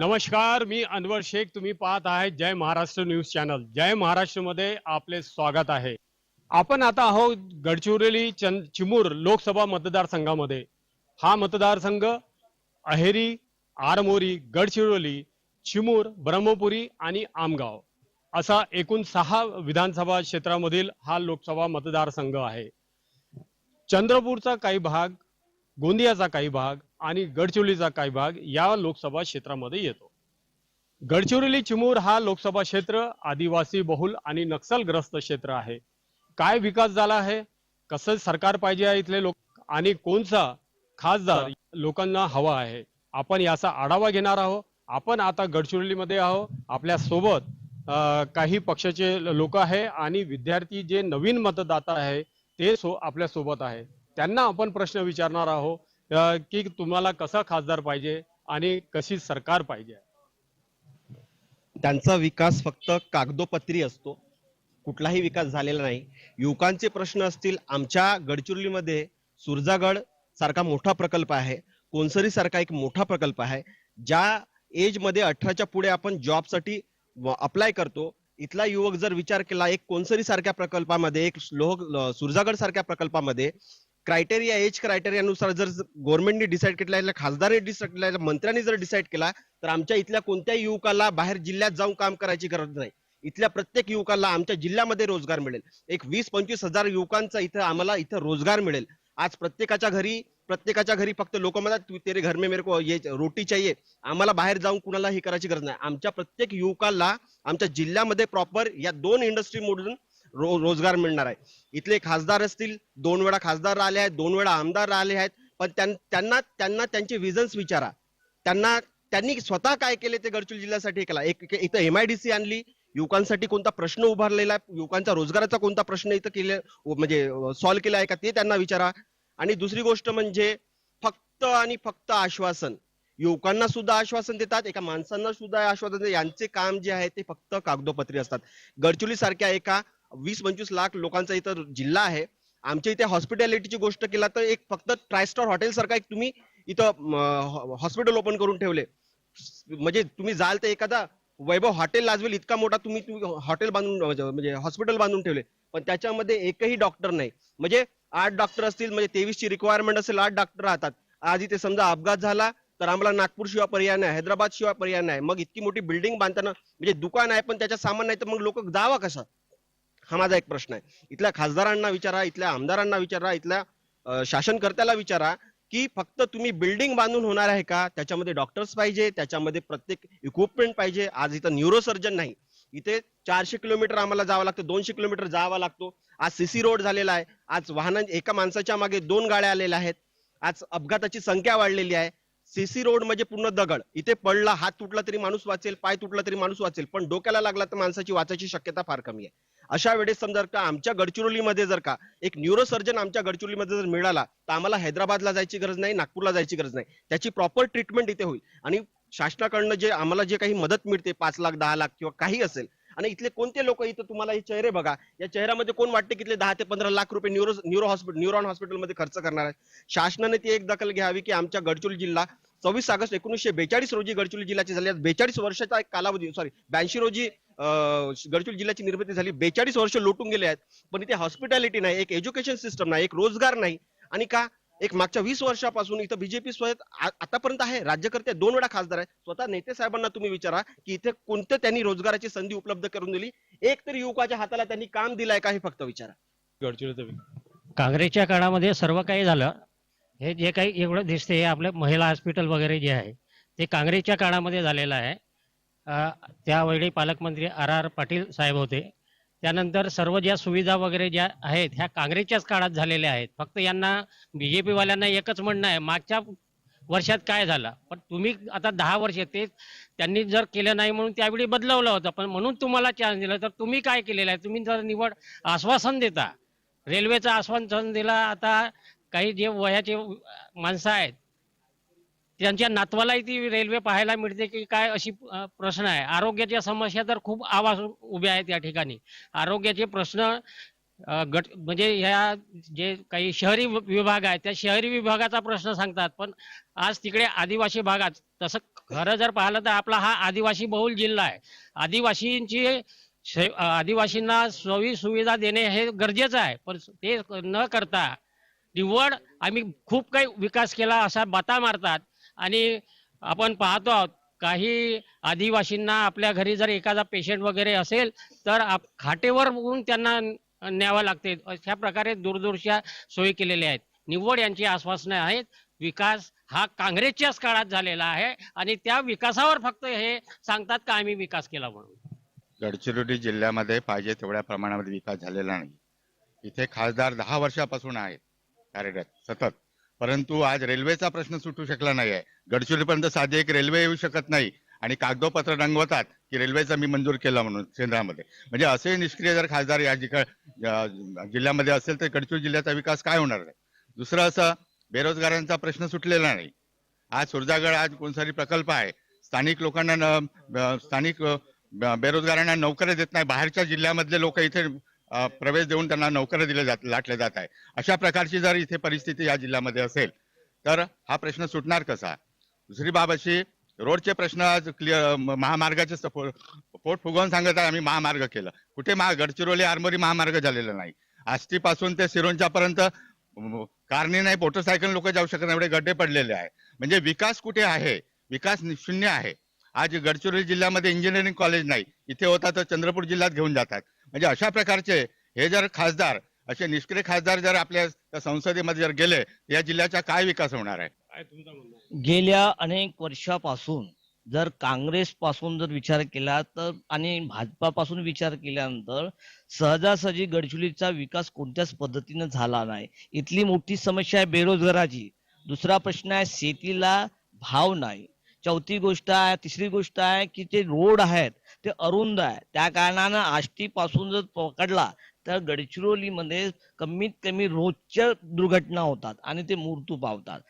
नमस्कार मी अनवर शेख. तुम्ही पाहत आहे जय महाराष्ट्र न्यूज चॅनल. जय महाराष्ट्रमध्ये आपले स्वागत आहे. आपण आता आहोत गडचिरोली चिमूर लोकसभा मतदारसंघामध्ये. हा मतदारसंघ अहेरी आरमोरी गडचिरोली चिमूर ब्रह्मपुरी आणि आमगाव असा एकूण सहा विधानसभा क्षेत्रामधील हा लोकसभा मतदारसंघ आहे. चंद्रपूरचा काही भाग गोंदियाचा काही भाग आणि गडचिरोलीचा काही भाग या लोकसभा क्षेत्रामध्ये येतो. गडचिरोली चिमूर हा लोकसभा क्षेत्र आदिवासी बहुल आणि नक्षलग्रस्त क्षेत्र आहे. काय विकास झाला आहे? कसं सरकार पाहिजे आहे इथले लोक? आणि कोणचा खासदार लोकांना हवा आहे? आपण याचा आढावा घेणार आहोत. आपण आता गडचिरोलीमध्ये आहोत. आपल्यासोबत अं, काही पक्षाचे लोक आहे आणि विद्यार्थी जे नवीन मतदाता आहे ते सो आपल्यासोबत आहे. त्यांना आपण प्रश्न विचारणार आहोत. की तुम्हाला कसा खासदार पाहिजे आणि कशी सरकार पाहिजे? त्यांचा विकास फक्त कागदोपत्री असतो. कुठलाही विकास झालेला नाही. युवकांचे प्रश्न असतील आमच्या गडचिरोलीमध्ये सुरजागड सारखा मोठा प्रकल्प आहे. कोनसरी सारखा एक मोठा प्रकल्प आहे. ज्या एजमध्ये अठराच्या पुढे आपण जॉबसाठी अप्लाय करतो इथला युवक जर विचार केला एक कोनसरी सारख्या प्रकल्पामध्ये एक लोह सुरजागड सारख्या प्रकल्पामध्ये क्रायटेरिया एज क्रायटेरियानुसार जर गव्हर्नमेंटने डिसाईड केला खासदारने डिसाईड केला मंत्र्यांनी जर डिसाईड केला तर आमच्या इथल्या कोणत्याही युवकाला बाहेर जिल्ह्यात जाऊन काम करायची गरज नाही. इथल्या प्रत्येक युवकाला आमच्या जिल्ह्यामध्ये रोजगार मिळेल. एक वीस पंचवीस हजार युवकांचा इथं आम्हाला इथं रोजगार मिळेल. आज प्रत्येकाच्या घरी प्रत्येकाच्या घरी फक्त लोक म्हणतात "तू- तेरे घर में मेरे को ये रोटी चाहिए. आम्हाला बाहेर जाऊन कुणाला हे करायची गरज नाही. आमच्या प्रत्येक युवकाला आमच्या जिल्ह्यामध्ये प्रॉपर या दोन इंडस्ट्रीमधून रो रोजगार मिळणार आहे. इथले खासदार असतील दोन वेळा खासदार आले आहेत दोन वेळा आमदार आले आहेत पण त्यांना त्यांना त्यांचे विजन्स विचारा. त्यांना त्यांनी स्वतः काय केले ते गडचिरोली जिल्ह्यासाठी केला. एक एक- इथं एमआयडीसी आणली. युवकांसाठी कोणता प्रश्न उभारलेला आहे? युवकांचा रोजगाराचा कोणता प्रश्न इथं केले म्हणजे सॉल्व्ह केला आहे का ते त्यांना विचारा. आणि दुसरी गोष्ट म्हणजे फक्त आणि फक्त आश्वासन. युवकांना सुद्धा आश्वासन देतात एका माणसांना सुद्धा आश्वासन देतात. यांचे काम जे आहे ते फक्त कागदोपत्री असतात. गडचिरोली सारख्या एका वीस पंचवीस लाख लोकांचा इथं जिल्हा आहे. आमच्या इथे हॉस्पिटॅलिटीची गोष्ट केला तर एक फक्त ट्रायस्टार हॉटेल सारखा एक तुम्ही इथं हॉस्पिटल ओपन करून ठेवले. म्हणजे तुम्ही जाल तर एखादा वैभव हॉटेल लाजवेल इतका मोठा तुम्ही हॉटेल बांधून म्हणजे, म्हणजे हॉस्पिटल बांधून ठेवले. पण त्याच्यामध्ये एकही डॉक्टर नाही. म्हणजे आठ डॉक्टर असतील म्हणजे तेवीसची रिक्वायरमेंट असेल आठ डॉक्टर राहतात. आज इथे समजा अपघात झाला तर आम्हाला नागपूर शिवाय पर्याय नाही हैदराबाद शिवाय पर्याय नाही. मग इतकी मोठी बिल्डिंग बांधताना म्हणजे दुकान आहे पण त्याच्या सामान नाही तर मग लोक जावा कसा हा माझा एक प्रश्न आहे. इथल्या खासदारांना विचारा इथल्या आमदारांना विचारा इथल्या शासनकर्त्याला विचारा की फक्त तुम्ही बिल्डिंग बांधून होणार आहे का? त्याच्यामध्ये डॉक्टर्स पाहिजे त्याच्यामध्ये प्रत्येक इक्विपमेंट पाहिजे. आज इथं न्यूरोसर्जन नाही. इथे चारशे किलोमीटर आम्हाला जावं लागतं दोनशे किलोमीटर जावा लागतो. आज सीसी रोड झालेला आहे. आज वाहनां एका माणसाच्या मागे दोन गाड्या आलेल्या आहेत. आज अपघाताची संख्या वाढलेली आहे. सीसी रोड म्हणजे पूर्ण दगड. इथे पडला हात तुटला तरी माणूस वाचेल पाय तुटला तरी माणूस वाचेल पण डोक्याला लागला तर माणसाची वाचायची शक्यता फार कमी आहे. अशा वेळेस समजा जर का आमच्या गडचिरोलीमध्ये जर का एक न्यूरोसर्जन आमच्या गडचिरोलीमध्ये जर मिळाला तर आम्हाला हैदराबादला जायची गरज नाही नागपूरला जायची गरज नाही. त्याची प्रॉपर ट्रीटमेंट इथे होईल. आणि शासनाकडनं जे आम्हाला जे काही मदत मिळते पाच लाख दहा लाख किंवा काही असेल आणि इथले कोणते लोक इथं तुम्हाला हे चेहरे बघा? या चेहऱ्यामध्ये कोण वाटते की इथले दहा ते पंधरा लाख रुपये न्यूरो न्यूरो हॉस्पिटल न्यूरॉन हॉस्पिटलमध्ये खर्च करणार आहे? शासनाने ती एक दखल घ्यावी की आमच्या गडचिरोली जिल्हा सव्वीस ऑगस्ट एकोणीसशे बेचाळीस रोजी गडचिरोली जिल्ह्याची झाली. बेचाळीस वर्षाचा एक कालावधी सॉरी ब्याऐंशी रोजी गडचिरोली जिल्ह्याची निर्मिती झाली. बेचाळीस वर्ष लोटून गेले आहेत. पण इथे हॉस्पिटॅलिटी नाही एक एज्युकेशन सिस्टम नाही एक रोजगार नाही. आणि का? एक मागच्या वीस वर्षापासून इथं बीजेपी स्वतः आ- आतापर्यंत आहे. राज्यकर्ते दोन वेळा खासदार आहे स्वतः नेते साहेबांना तुम्ही विचारा की इथे कोणत्या त्यांनी रोजगाराची संधी उपलब्ध करून दिली. एक तरी युवकाच्या हाताला त्यांनी काम दिलंय का हे फक्त विचारा. काँग्रेसच्या काळामध्ये सर्व काही झालं. हे जे काही एवढं दिसते हे आपलं महिला हॉस्पिटल वगैरे जे आहे ते काँग्रेसच्या काळामध्ये झालेलं आहे. त्यावेळी पालकमंत्री आर आर पाटील साहेब होते. त्यानंतर सर्व ज्या सुविधा वगैरे ज्या आहेत ह्या काँग्रेसच्याच काळात झालेल्या आहेत. फक्त यांना बीजेपी वाल्यांना एकच म्हणणं आहे मागच्या वर्षात काय झालं? पण तुम्ही आता दहा वर्ष ते त्यांनी जर केलं नाही म्हणून त्यावेळी बदलवलं होतं. पण म्हणून तुम्हाला चान्स दिला. तर तुम्ही काय केलेलं आहे? तुम्ही जर निवड आश्वासन देता रेल्वेचं आश्वासन दिला आता काही जे वयाचे माणसं आहेत त्यांच्या नातवालाही ती रेल्वे पाहायला मिळते की काय अशी प्रश्न आहे. आरोग्याच्या समस्या तर खूप आवाज उभ्या आहेत या ठिकाणी. आरोग्याचे प्रश्न गट म्हणजे ह्या जे काही शहरी विभाग आहे त्या शहरी विभागाचा प्रश्न सांगतात. पण आज तिकडे आदिवासी भागात तसं खरं जर पाहिलं तर आपला हा आदिवासी बहुल जिल्हा आहे. आदिवासींची आदिवासींना सोयी सुविधा देणे हे गरजेचं आहे. पण ते न करता निवड आम्ही खूप काही विकास केला असा बाता मारतात. आणि आपण पाहतो आहोत काही आदिवासींना आपल्या घरी जर एखादा पेशंट वगैरे असेल तर आप- खाटेवर बघून त्यांना न्यावं लागते. अशा प्रकारे दूरदूरच्या सोयी केलेल्या आहेत. निव्वळ यांची आश्वासनं आहेत. विकास हा काँग्रेसच्याच काळात झालेला आहे आणि त्या विकासावर फक्त हे सांगतात का आम्ही विकास केला म्हणून? गडचिरोली जिल्ह्यामध्ये पाहिजे तेवढ्या प्रमाणामध्ये विकास झालेला नाही. इथे खासदार दहा वर्षापासून आहेत. कार्यरत. सतत. परंतु आज रेल्वेचा प्रश्न सुटू शकला नाही आहे गडचिरोलीपर्यंत साधी एक रेल्वे येऊ शकत नाही आणि कागदोपत्र रंगवतात की रेल्वेचा मी मंजूर केला म्हणून केंद्रामध्ये. म्हणजे असे निष्क्रिय जर खासदार या जिल्ह्यामध्ये असेल तर गडचिरोली जिल्ह्याचा विकास काय होणार आहे? दुसरं असं बेरोजगारांचा प्रश्न सुटलेला नाही. आज सुरजागड आज कोणसारी प्रकल्प आहे. स्थानिक लोकांना न- स्थानिक बेरोजगारांना नोकऱ्या देत नाही. बाहेरच्या जिल्ह्यामधले लोक इथे प्रवेश देऊन त्यांना नोकऱ्या दिल्या जात लाटल्या जात आहे. अशा प्रकारची जर इथे परिस्थिती या जिल्ह्यामध्ये असेल तर हा प्रश्न सुटणार कसा? दुसरी बाब अशी रोडचे प्रश्न आज क्लिअर महामार्गाचे पोट फुगवून सांगत आहे आम्ही महामार्ग केलं. कुठे महा गडचिरोली आरमोरी महामार्ग झालेला नाही. आष्टीपासून ते सिरोंच्या पर्यंत कारने नाही मोटरसायकल लोक जाऊ शकत नाही एवढे गड्डे पडलेले आहे. म्हणजे विकास कुठे आहे? विकास शून्य आहे. आज गडचिरोली जिल्ह्यामध्ये इंजिनिअरिंग कॉलेज नाही. इथे होता तर चंद्रपूर जिल्ह्यात घेऊन जातात. म्हणजे अशा प्रकारचे हे जर खासदार असे निष्क्रिय खासदार जर आपल्या संसदेमध्ये जर गेले या जिल्ह्याचा काय विकास होणार आहे? काय तुमचं म्हणणं आहे? गेल्या अनेक वर्षापासून जर काँग्रेस पासून जर विचार केला तर आणि भाजपापासून विचार केल्यानंतर सहजासहजी गडचिरोलीचा विकास कोणत्याच पद्धतीनं झाला नाही. इथली मोठी समस्या आहे बेरोजगाराची. दुसरा प्रश्न आहे शेतीला भाव नाही. चौथी गोष्ट आहे तिसरी गोष्ट आहे की जे रोड आहेत ते अरुंद आहे त्या कारणानं आष्टीपासून जर पकडला तर गडचिरोलीमध्ये कमीत कमी रोजच्या दुर्घटना होतात आणि ते मृत्यू पावतात.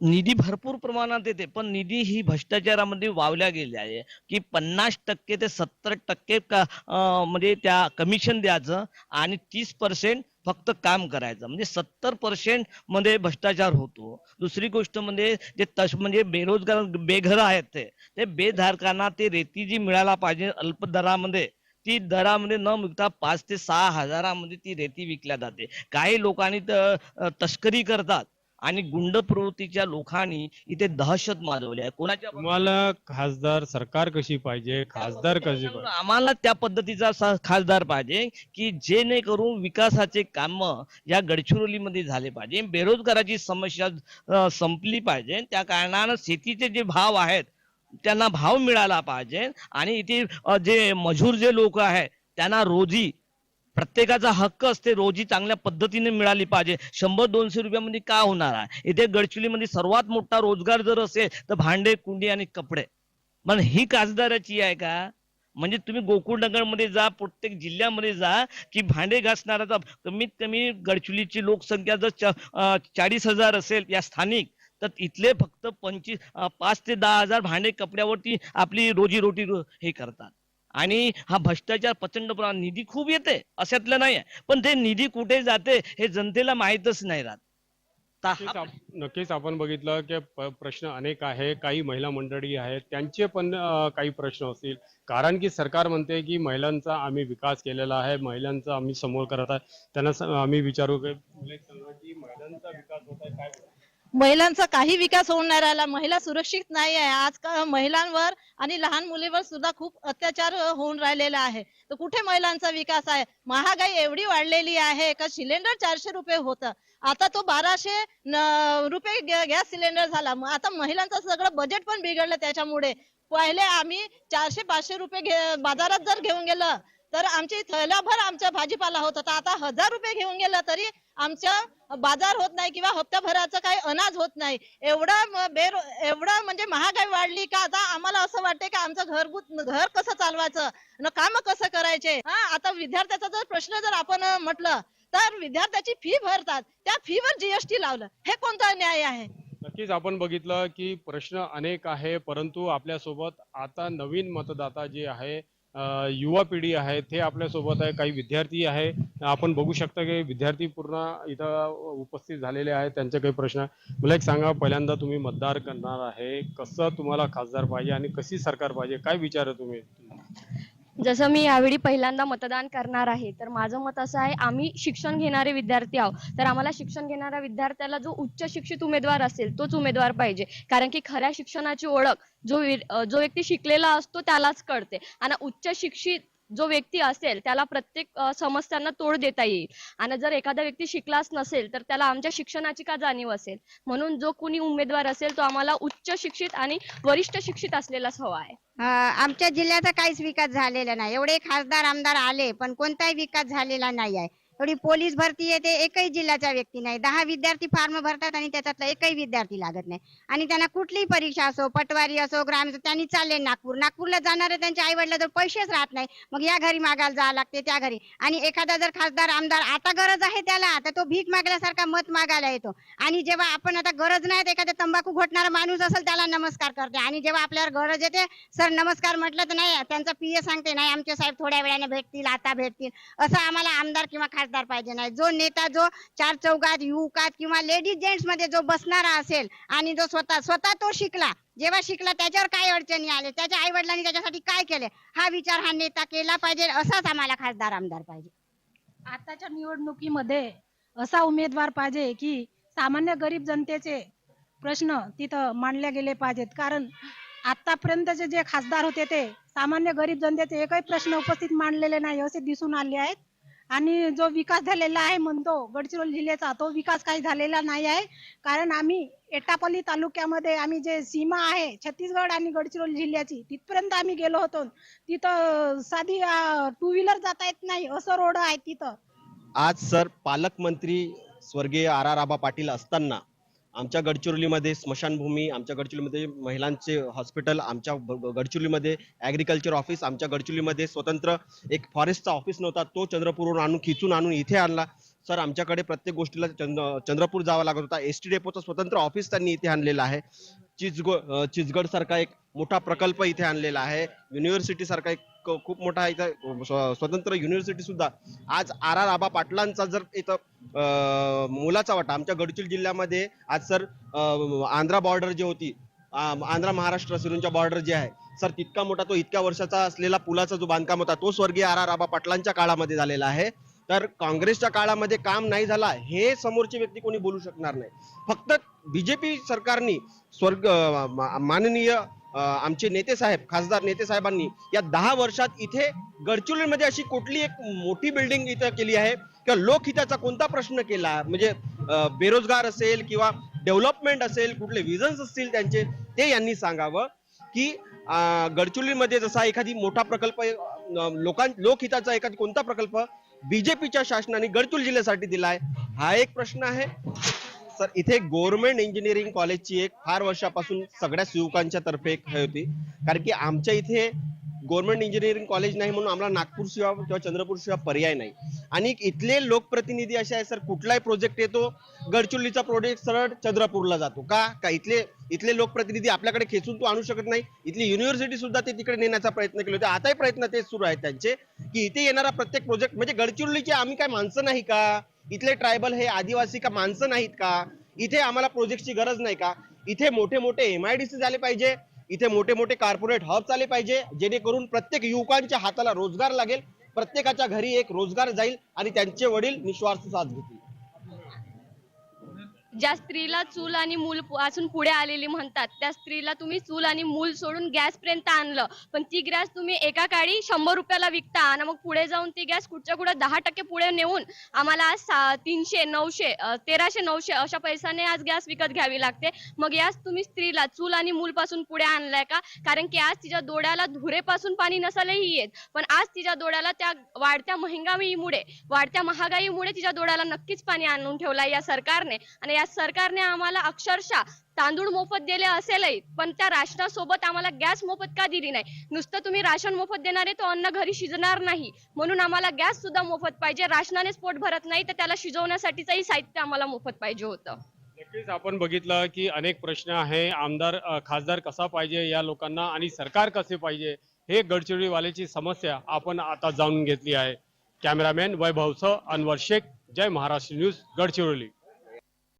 निधी भरपूर प्रमाणात येते पण निधी ही भ्रष्टाचारामध्ये वावल्या गेली आहे. की पन्नास टक्के ते सत्तर टक्के म्हणजे त्या कमिशन द्यायचं आणि तीस पर्सेंट फक्त काम करायचं. म्हणजे सत्तर पर्सेंटमध्ये भ्रष्टाचार होतो. दुसरी गोष्ट म्हणजे जे तश म्हणजे बेरोजगार बेघर आहेत ते ते बेधारकांना ते रेती जी मिळायला पाहिजे अल्प दरामध्ये ती दरामध्ये न विकता पाच ते सहा हजारामध्ये ती रेती विकल्या जाते. काही लोकांनी तर तस्करी करतात. आणि गुंड प्रवृत्तीच्या लोकांनी इथे दहशत माजवली आहे. कोणाच्या तुम्हाला खासदार सरकार कशी पाहिजे? खासदार कशी पाहिजे? आम्हाला त्या पद्धतीचा सा- खासदार पाहिजे की जेणेकरून विकासाचे काम या गडचिरोलीमध्ये झाले पाहिजे. बेरोजगाराची समस्या अं, संपली पाहिजे. त्या कारणानं शेतीचे जे भाव आहेत त्यांना भाव मिळाला पाहिजे. आणि इथे अं, जे मजूर जे लोक आहेत त्यांना रोजी प्रत्येकाचा हक्क असते रोजी चांगल्या पद्धतीने मिळाली पाहिजे. शंभर दोनशे रुपयामध्ये का होणार आहे? इथे गडचिरोलीमध्ये सर्वात मोठा रोजगार जर असेल तर भांडे कुंडी आणि कपडे. पण ही काजदाराची आहे का? म्हणजे तुम्ही गोकुळनगरमध्ये जा प्रत्येक जिल्ह्यामध्ये जा की भांडे घासणाऱ्याचा कमीत कमी गडचिरोलीची लोकसंख्या जर चाळीस हजार असेल या स्थानिक तर इथले फक्त पंचवीस पाच ते दहा हजार भांडे कपड्यावरती आपली रोजीरोटी रो- हे करतात. आणि हा भ्रष्टाचार प्रचंड प्रमाणात निधी खूप येते अशातलं नाही पण ते निधी कुठे जाते हे जनतेला माहीतच नाही राहत. नक्कीच आपण बघितलं की प्रश्न अनेक आहे. काही महिला मंडळी आहेत त्यांचे पण काही प्रश्न असतील. कारण की सरकार म्हणते की महिलांचा आम्ही विकास केलेला आहे महिलांचा आम्ही समोर करत आहे. त्यांना आम्ही विचारू की महिलांचा विकास होत आहे काय महिलांचा काही विकास होऊन नाही राहिला महिला सुरक्षित नाही आहे. आजकाल महिलांवर आणि लहान मुलीवर सुद्धा खूप अत्याचार होऊन राहिलेला आहे. तर कुठे महिलांचा विकास आहे? महागाई एवढी वाढलेली आहे का सिलेंडर चारशे रुपये होतं? आता तो बाराशे रुपये गॅ- गॅस सिलेंडर झाला. आता महिलांचं सगळं बजेट पण बिघडलं त्याच्यामुळे. पहिले आम्ही चारशे पाचशे रुपये बाजारात जर घेऊन गेलं तर आमची थैलाभर आमचा भाजीपाला होत. होता आता हजार रुपये घेऊन गेलं तरी आमच्या बाजार होत नाही किंवा हप्त्याभराचं काही अनाज होत नाही. एवढं बेरो एवढं म्हणजे महागाई वाढली का आता आम्हाला असं वाटते की आमचं घरगुत घर कसं चालवायचं? न काम कसं करायचे? हा आता विद्यार्थ्याचा जर प्रश्न जर आपण म्हटलं तर विद्यार्थ्याची फी भरतात. त्या फीवर जीएसटी लावलं. हे कोणता न्याय आहे? नक्कीच आपण बघितलं की प्रश्न अनेक आहे परंतु आपल्यासोबत आता नवीन मतदाता जे आहे युवा पिढी आहे ते आपल्यासोबत आहे काही विद्यार्थी आहे. आपण बघू शकता की विद्यार्थी पूर्ण इथं उपस्थित झालेले आहेत त्यांचे काही प्रश्न. आहे. मला एक सांगा पहिल्यांदा तुम्ही मतदार करणार आहे कसं तुम्हाला खासदार पाहिजे आणि कशी सरकार पाहिजे? काय विचार आहे तुम्ही? जसं मी यावेळी पहिल्यांदा मतदान करणार आहे तर माझं मत असं आहे आम्ही शिक्षण घेणारे विद्यार्थी आहोत. तर आम्हाला शिक्षण घेणाऱ्या विद्यार्थ्याला जो उच्च शिक्षित उमेदवार असेल तोच उमेदवार पाहिजे. कारण की खऱ्या शिक्षणाची ओळख जो जो व्यक्ती शिकलेला असतो त्यालाच कळते. आणि उच्च शिक्षित जो व्यक्ती असेल त्याला प्रत्येक समस्यांना तोड देता येईल. आणि जर एखादा व्यक्ती शिकलाच नसेल तर त्याला आमच्या शिक्षणाची का जाणीव असेल? म्हणून जो कोणी उमेदवार असेल तो आम्हाला उच्च शिक्षित आणि वरिष्ठ शिक्षित असलेलाच हवा आहे. आमच्या जिल्ह्याचा काहीच विकास झालेला नाही. एवढे खासदार आमदार आले पण कोणताही विकास झालेला नाही आहे. थोडी पोलीस भरती येते एकही जिल्ह्याचा व्यक्ती नाही. दहा विद्यार्थी फॉर्म भरतात आणि त्याच्यातला एकही विद्यार्थी लागत नाही. आणि त्यांना कुठलीही परीक्षा असो पटवारी असो ग्राम त्यांनी चालले नागपूर. नागपूरला जाणारे त्यांच्या आई वडिलांजवळ पैसेच राहत नाही मग या घरी मागायला जावं लागते त्या घरी. आणि एखादा जर खासदार आमदार आता गरज आहे त्याला. तर तो भीक मागल्यासारखा मत मागायला येतो. आणि जेव्हा आपण आता गरज नाही एखादा तंबाखू घोटणारा माणूस असेल त्याला नमस्कार करते. आणि जेव्हा आपल्यावर गरज येते सर नमस्कार म्हटलं तर नाही त्यांचा पीए सांगते नाही आमचे साहेब थोड्या वेळाने भेटतील आता भेटतील. असं आम्हाला आमदार किंवा खासदार पाहिजे नाही. जो नेता जो चार चौकात युवकात किंवा लेडीज जेंट्समध्ये जो बसणारा असेल आणि जो स्वतः स्वतः तो शिकला जेव्हा शिकला त्याच्यावर काय अडचणी आले त्याच्या आई वडिलांनी त्याच्यासाठी काय केले हा विचार हा नेता केला पाहिजे असाच आम्हाला खासदार आमदार पाहिजे. आताच्या निवडणुकीमध्ये असा उमेदवार पाहिजे की सामान्य गरीब जनतेचे प्रश्न तिथं मांडले गेले पाहिजेत. कारण आतापर्यंतचे जे खासदार होते ते सामान्य गरीब जनतेचे एकही प्रश्न उपस्थित मांडलेले नाही असे दिसून आले आहेत. आणि जो विकास झालेला आहे म्हणतो गडचिरोली जिल्ह्याचा तो विकास काही झालेला नाही आहे. कारण आम्ही एटापल्ली तालुक्यामध्ये आम्ही जे सीमा आहे छत्तीसगड आणि गडचिरोली जिल्ह्याची तिथपर्यंत आम्ही गेलो होतो. तिथं साधी टू व्हीलर जाता येत नाही असं रोड आहे तिथं. आज सर पालकमंत्री स्वर्गीय आर आर आबा पाटील असताना आमच्या गडचिरोलीमध्ये स्मशानभूमी आमच्या गडचिरोलीमध्ये महिलांचे हॉस्पिटल आमच्या गडचिरोलीमध्ये ॲग्रिकल्चर ऑफिस आमच्या गडचिरोलीमध्ये स्वतंत्र एक फॉरेस्टचा ऑफिस नव्हता तो चंद्रपूरवरून आणून खिचून आणून इथे आणला. सर आमच्याकडे प्रत्येक गोष्टीला चंद्र चंद्रपूर जावं लागत होता. एस टी डेपोचं स्वतंत्र ऑफिस त्यांनी इथे आणलेलं आहे. चिचगो चिचगड सारखा एक मोठा प्रकल्प इथे आणलेला आहे. युनिव्हर्सिटी सारखा एक खूप मोठा इथं स्वतंत्र युनिव्हर्सिटी सुद्धा. आज आर आर आबा पाटलांचा जर इथं मोलाचा वाटा आमच्या गडचिरोली जिल्ह्यामध्ये आज सर आंध्रा बॉर्डर जी होती आंध्र आंध्रा महाराष्ट्र सिरूंच्या बॉर्डर जे आहे सर तितका मोठा तो इतक्या वर्षाचा असलेला पुलाचा जो बांधकाम होता तो स्वर्गीय आर आर आबा पाटलांच्या काळामध्ये झालेला आहे. तर काँग्रेसच्या काळामध्ये काम नाही झाला हे समोरची व्यक्ती कोणी बोलू शकणार नाही. फक्त बीजेपी सरकारनी स्वर्ग माननीय आमचे नेते साहेब खासदार नेते साहेबांनी या दहा वर्षात इथे गडचिरोलीमध्ये अशी कुठली एक मोठी बिल्डिंग इथं केली आहे? किंवा लोकहिताचा कोणता प्रश्न केला? म्हणजे बेरोजगार असेल किंवा डेव्हलपमेंट असेल कुठले विजन्स असतील त्यांचे ते यांनी सांगावं की गडचिरोलीमध्ये जसा एखादी मोठा प्रकल्प लोकां लोकहिताचा एखादी कोणता प्रकल्प बीजेपीच्या शासनाने गडचिरोली जिल्ह्यासाठी दिलाय? हा एक प्रश्न आहे. सर इथे गव्हर्नमेंट इंजिनिअरिंग कॉलेजची एक फार वर्षापासून सगळ्या युवकांच्या तर्फे एक हे होती. कारण की आमच्या इथे गव्हर्नमेंट इंजिनिअरिंग कॉलेज नाही म्हणून आम्हाला नागपूर शिवाय किंवा चंद्रपूर शिवाय पर्याय नाही. आणि इथले लोकप्रतिनिधी असे आहे सर कुठलाही प्रोजेक्ट येतो गडचिरोलीचा प्रोजेक्ट सरळ चंद्रपूरला जातो. का? का इथले इथले लोकप्रतिनिधी आपल्याकडे खेचून तो आणू शकत नाही. इथली युनिव्हर्सिटी सुद्धा ते तिकडे नेण्याचा प्रयत्न केले होते. आताही प्रयत्न ते सुरू आहेत त्यांचे. की इथे येणारा प्रत्येक प्रोजेक्ट म्हणजे गडचिरोलीचे आम्ही काय माणसं नाही का? इथले ट्रायबल हे आदिवासी का माणसं नाहीत का? इथे आम्हाला प्रोजेक्टची गरज नाही का? इथे मोठे मोठे एमआयडीसी झाले पाहिजे इथे मोठे मोठे कॉर्पोरेट हब आले पाहिजे जेणेकरून प्रत्येक युवकांच्या हाताला रोजगार लागेल प्रत्येकाच्या घरी एक रोजगार जाईल आणि त्यांचे वडील निस्वार्थ साथ घेतील. ज्या स्त्रीला चूल आणि मूल असून पुढे आलेली म्हणतात त्या स्त्रीला तुम्ही चूल आणि मूल सोडून गॅस पर्यंत आणलं. पण ती गॅस तुम्ही एका काळी शंभर रुपयाला विकता आणि मग पुढे जाऊन ती गॅस कुठच्या कुठे दहा टक्के पुढे नेऊन आम्हाला आज सा- तीनशे नऊशे तेराशे नऊशे अशा पैशाने आज गॅस विकत घ्यावी लागते. मग याच तुम्ही स्त्रीला चूल आणि मूल पासून पुढे आणलाय का? कारण की आज तिच्या डोळ्याला धुरेपासून पाणी नसायलाही येत. पण आज तिच्या डोळ्याला त्या वाढत्या महंगाईमुळे वाढत्या महागाईमुळे तिच्या डोळ्याला नक्कीच पाणी आणून ठेवलंय या सरकारने. आणि या सरकारने आम्हाला अक्षरशः तांदूळ मोफत दिले असेलही पण त्या राशनासोबत आम्हाला गॅस मोफत का दिली नाही? नुसतं तुम्ही राशन मोफत देणारे तो अन्न घरी शिजणार नाही. म्हणून आम्हाला गॅस सुद्धा मोफत पाहिजे. राशनानेच पोट भरत नाही तर त्याला शिजवण्यासाठीचंही साहित्य आम्हाला मोफत पाहिजे होतं. नक्कीच आपण बघितलं की अनेक प्रश्न आहे. आमदार खासदार कसा पाहिजे या लोकांना आणि सरकार कसे पाहिजे हे गडचिरोलीवाल्याची समस्या आपण आता जाणून घेतली आहे. कॅमेरामॅन वैभवसह अनवर शेख. जय महाराष्ट्र न्यूज गडचिरोली.